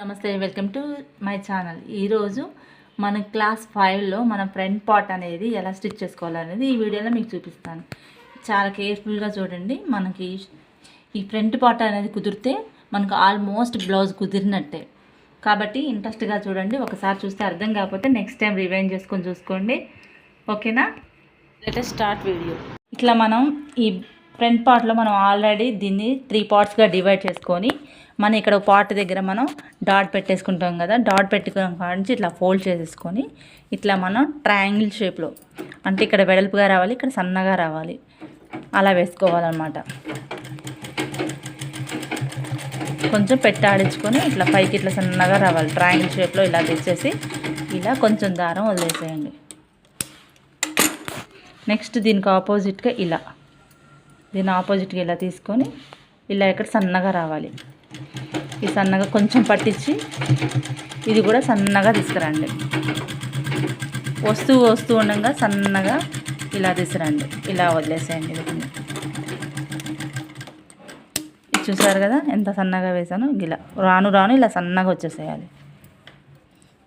నమస్తే welcome to my channel. ఈరోజు మన క్లాస్ ఫైవ్లో మన ఫ్రంట్ పార్ట్ అనేది ఎలా స్టిచ్ చేసుకోవాలనేది ఈ వీడియోలో మీకు చూపిస్తాను. చాలా కేర్ఫుల్గా చూడండి మనకి ఈ ఫ్రంట్ పార్ట్ అనేది కుదిరితే మనకు ఆల్మోస్ట్ బ్లౌజ్ కుదిరినట్టే. కాబట్టి ఇంట్రెస్ట్గా చూడండి ఒకసారి చూస్తే అర్థం కాకపోతే నెక్స్ట్ టైం రివైండ్ చేసుకొని చూసుకోండి. ఓకేనా? లెటెస్ట్ స్టార్ట్ వీడియో ఇట్లా మనం ఈ ఫ్రంట్ పార్ట్లో మనం ఆల్రెడీ దీన్ని త్రీ పార్ట్స్గా డివైడ్ చేసుకొని మనం ఇక్కడ పార్ట్ దగ్గర మనం డాట్ పెట్టేసుకుంటాం కదా డాట్ పెట్టుకున్న కాడ నుంచి ఇట్లా ఫోల్డ్ చేసేసుకొని ఇట్లా మనం ట్రయాంగిల్ షేప్లో అంటే ఇక్కడ వెడల్పుగా రావాలి ఇక్కడ సన్నగా రావాలి. అలా వేసుకోవాలన్నమాట. కొంచెం పెట్టాడించుకొని ఇట్లా పైకి ఇట్లా సన్నగా రావాలి ట్రయాంగిల్ షేప్లో ఇలా తెచ్చేసి ఇలా కొంచెం దారం వదిలేసేయండి. నెక్స్ట్ దీనికి ఆపోజిట్గా ఇలా దీని ఆపోజిట్గా ఇలా తీసుకొని ఇలా ఇక్కడ సన్నగా రావాలి. ఈ సన్నగా కొంచెం పట్టించి ఇది కూడా సన్నగా తీసుకురండి. వస్తూ వస్తూ ఉండగా సన్నగా ఇలా తీసుకురండి. ఇలా వదిలేసేయండి ఇది చూసారు కదా ఎంత సన్నగా వేసాను? ఇలా రాను రాను ఇలా సన్నగా వచ్చేసేయాలి.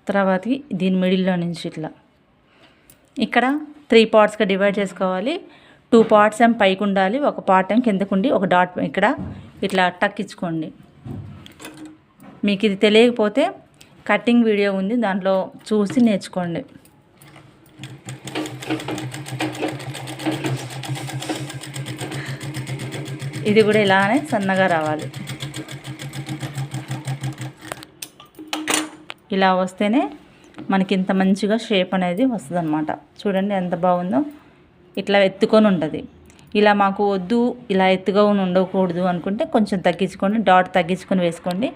తర్వాతకి దీని మిడిల్లో నుంచి ఇట్లా. ఇక్కడ త్రీ పార్ట్స్గా డివైడ్ చేసుకోవాలి. టూ పార్ట్స్ ఏం పైకి ఉండాలి ఒక పార్ట్ ఏం కిందకు ఉండి ఒక డాట్ ఇక్కడ ఇట్లా టక్కించుకోండి మీకు ఇది తెలియకపోతే కటింగ్ వీడియో ఉంది దాంట్లో చూసి నేర్చుకోండి. ఇది కూడా ఇలానే సన్నగా రావాలి. ఇలా వస్తేనే మనకి ఇంత మంచిగా షేప్ అనేది వస్తుంది అనమాట చూడండి ఎంత బాగుందో. ఇట్లా ఎత్తుకొని ఉంటుంది. ఇలా మాకు వద్దు ఇలా ఎత్తుగా ఉండకూడదు అనుకుంటే కొంచెం తగ్గించుకొని డాట్ తగ్గించుకొని వేసుకోండి.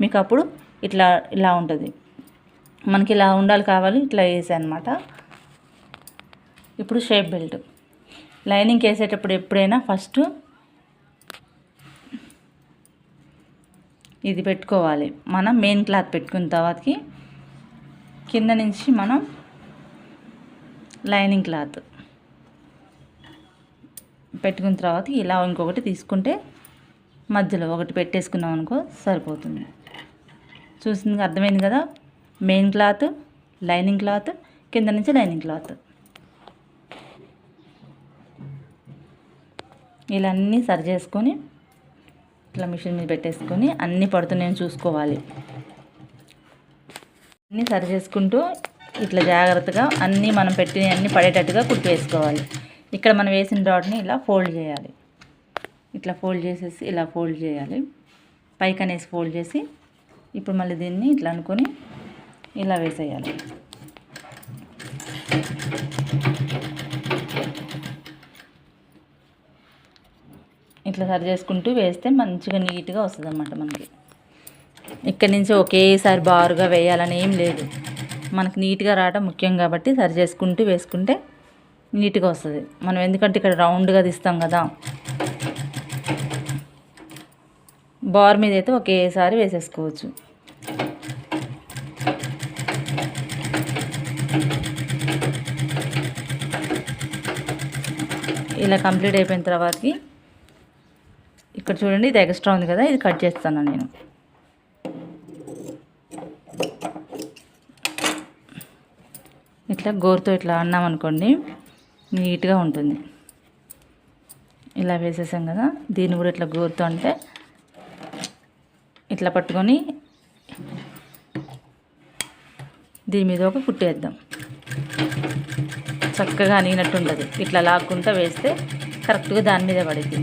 మీకు అప్పుడు ఇట్లా ఇలా ఉంటుంది. మనకి ఇలా ఉండాలి కావాలి ఇట్లా వేసా అనమాట ఇప్పుడు షేప్ బెల్ట్. లైనింగ్ వేసేటప్పుడు ఎప్పుడైనా ఫస్ట్ ఇది పెట్టుకోవాలి. మనం మెయిన్ క్లాత్ పెట్టుకున్న తర్వాతకి కింద నుంచి మనం లైనింగ్ క్లాత్ పెట్టుకున్న తర్వాత ఇలా ఇంకొకటి తీసుకుంటే మధ్యలో ఒకటి పెట్టేసుకున్నాం అనుకో సరిపోతుంది. చూసింది అర్థమైంది కదా? మెయిన్ క్లాత్ లైనింగ్ క్లాత్ కింద నుంచి లైనింగ్ క్లాత్ ఇలా అన్నీ సరి చేసుకొని ఇట్లా మిషన్ మీద పెట్టేసుకొని అన్నీ పడుతున్నాయని చూసుకోవాలి. అన్నీ సరి చేసుకుంటూ ఇట్లా జాగ్రత్తగా అన్నీ మనం పెట్టిన అన్నీ పడేటట్టుగా కుట్టి వేసుకోవాలి. ఇక్కడ మనం వేసిన డాట్ని ఇలా ఫోల్డ్ చేయాలి. ఇట్లా ఫోల్డ్ చేసేసి ఇలా ఫోల్డ్ చేయాలి. పైకి అనేసి ఫోల్డ్ చేసి ఇప్పుడు మళ్ళీ దీన్ని ఇట్లా అనుకొని ఇలా వేసేయాలి. ఇట్లా సరి చేసుకుంటూ వేస్తే మంచిగా నీట్గా వస్తుంది అన్నమాట మనకి. ఇక్కడి నుంచి ఒకేసారి బారుగా వేయాలని ఏం లేదు. మనకి నీట్గా రావడం ముఖ్యం కాబట్టి సరి చేసుకుంటూ వేసుకుంటే నీట్గా వస్తుంది. మనం ఎందుకంటే ఇక్కడ రౌండ్గా తీస్తాం కదా. బార్ మీద అయితే ఒకేసారి వేసేసుకోవచ్చు. ఇలా కంప్లీట్ అయిపోయిన తర్వాతకి ఇక్కడ చూడండి ఇది ఎక్స్ట్రా ఉంది కదా ఇది కట్ చేస్తాను నేను. ఇట్లా గోరుతో ఇట్లా అన్నాం అనుకోండి నీట్గా ఉంటుంది. ఇలా వేసేసాం కదా దీన్ని కూడా ఇట్లా గోరుతో అంటే ఇట్లా పట్టుకొని దీని మీద ఒక కుట్టేద్దాం చక్కగా అనిగినట్టు ఉండదు ఇట్లా లాక్కుంటా వేస్తే కరెక్ట్గా దాని మీద పడింది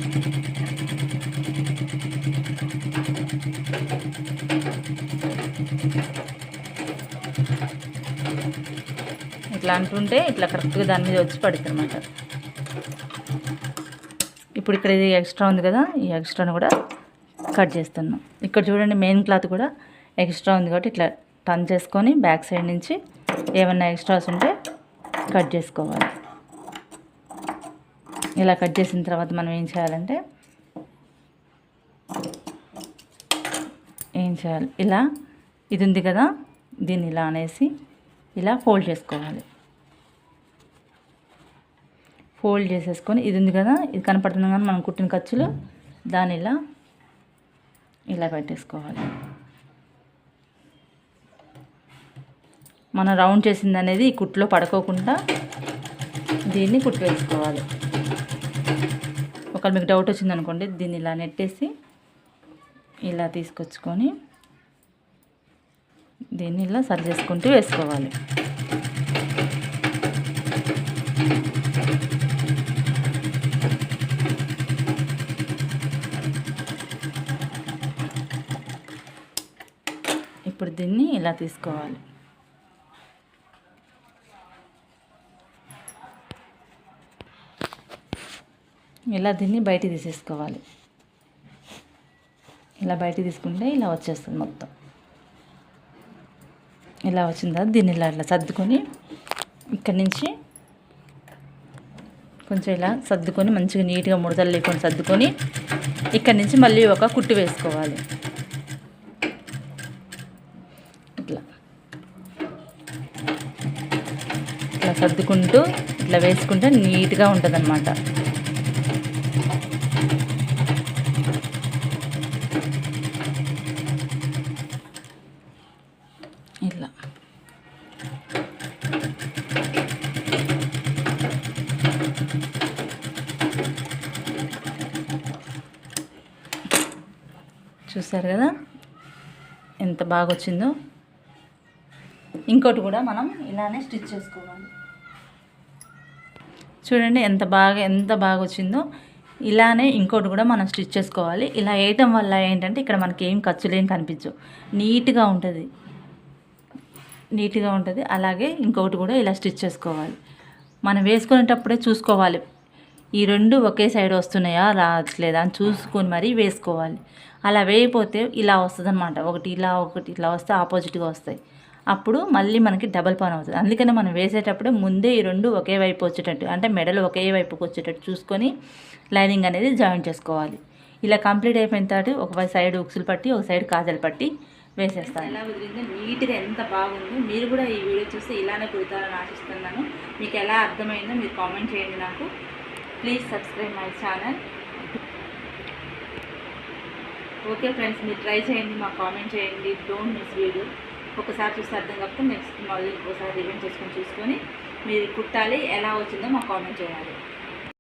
ఇట్లా అంటుంటే ఇట్లా కరెక్ట్గా దాని మీద వచ్చి పడుతుంది అనమాట ఇప్పుడు ఇక్కడ ఇది ఎక్స్ట్రా ఉంది కదా ఈ ఎక్స్ట్రాని కూడా కట్ చేస్తున్నాం. ఇక్కడ చూడండి మెయిన్ క్లాత్ కూడా ఎక్స్ట్రా ఉంది కాబట్టి ఇట్లా టర్న్ చేసుకొని బ్యాక్ సైడ్ నుంచి ఏమన్నా ఎక్స్ట్రాస్ ఉంటే కట్ చేసుకోవాలి. ఇలా కట్ చేసిన తర్వాత మనం ఏం చేయాలంటే ఏం చేయాలి? ఇలా ఇది ఉంది కదా దీన్ని ఇలా అనేసి ఇలా ఫోల్డ్ చేసుకోవాలి. ఫోల్డ్ చేసేసుకొని ఇది ఉంది కదా ఇది కనపడుతుంది కానీ మనం కుట్టిన ఖర్చులు దాని ఇలా ఇలా పెట్టేసుకోవాలి. మనం రౌండ్ చేసింది అనేది ఈ కుట్లో పడుకోకుండా దీన్ని కుట్టు వేసుకోవాలి. ఒకవేళ మీకు డౌట్ వచ్చింది అనుకోండి దీన్ని ఇలా నెట్టేసి ఇలా తీసుకొచ్చుకొని దీన్ని ఇలా సరి చేసుకుంటూ వేసుకోవాలి. ఇప్పుడు దీన్ని ఇలా తీసుకోవాలి. ఇలా దీన్ని బయట తీసేసుకోవాలి. ఇలా బయట తీసుకుంటే ఇలా వచ్చేస్తుంది మొత్తం. ఇలా వచ్చిన తర్వాత దీన్ని ఇలా ఇలా సర్దుకొని ఇక్కడి నుంచి కొంచెం ఇలా సర్దుకొని మంచిగా నీట్గా ముడతలు లేకుండా సర్దుకొని ఇక్కడి నుంచి మళ్ళీ ఒక కుట్టు వేసుకోవాలి ఇట్లా ఇట్లా సర్దుకుంటూ ఇట్లా వేసుకుంటే నీట్గా ఉంటుంది అనమాట ఇట్లా చూసారు కదా? ఎంత బాగా వచ్చిందో ఇంకోటి కూడా మనం ఇలానే స్టిచ్ చేసుకోవాలి. చూడండి ఎంత బాగా ఎంత బాగా వచ్చిందో. ఇలానే ఇంకోటి కూడా మనం స్టిచ్ చేసుకోవాలి. ఇలా వేయటం వల్ల ఏంటంటే ఇక్కడ మనకి ఏం ఖర్చులేం ఏం కనిపించవు. నీట్గా ఉంటుంది. నీట్గా ఉంటుంది. అలాగే ఇంకొకటి కూడా ఇలా స్టిచ్ చేసుకోవాలి. మనం వేసుకునేటప్పుడే చూసుకోవాలి. ఈ రెండు ఒకే సైడ్ వస్తున్నాయా రావట్లేదా అని చూసుకొని మరీ వేసుకోవాలి. అలా వేయపోతే ఇలా వస్తుంది ఒకటి ఇలా ఒకటి ఇలా వస్తే ఆపోజిట్గా వస్తాయి. అప్పుడు మళ్ళీ మనకి డబల్ పని అవుతుంది. అందుకని మనం వేసేటప్పుడు ముందే ఈ రెండు ఒకే వైపు వచ్చేటట్టు అంటే మెడలు ఒకే వైపుకి వచ్చేటట్టు చూసుకొని లైనింగ్ అనేది జాయిన్ చేసుకోవాలి. ఇలా కంప్లీట్ అయిపోయిన తర్వాత ఒక సైడ్ ఉక్సులు పట్టి ఒక సైడ్ కాజలు పట్టి వేసేస్తాను. ఎలా కుదిరిందో నీట్గా ఎంత బాగుందో? మీరు కూడా ఈ వీడియో చూస్తే ఇలానే కుడతారని ఆశిస్తున్నాను. మీకు ఎలా అర్థమైందో మీరు కామెంట్ చేయండి నాకు. Please subscribe my channel okay friends మీరు ట్రై చేయండి మాకు కామెంట్ చేయండి. డోంట్ మిస్ వీడియో ఒకసారి చూస్తే అర్థం కాకపోతే నెక్స్ట్ మళ్ళీ ఒకసారి రివెంట్ చేసుకొని చూసుకొని మీరు కుట్టాలి ఎలా వచ్చిందో మాకు కామెంట్ చేయాలి.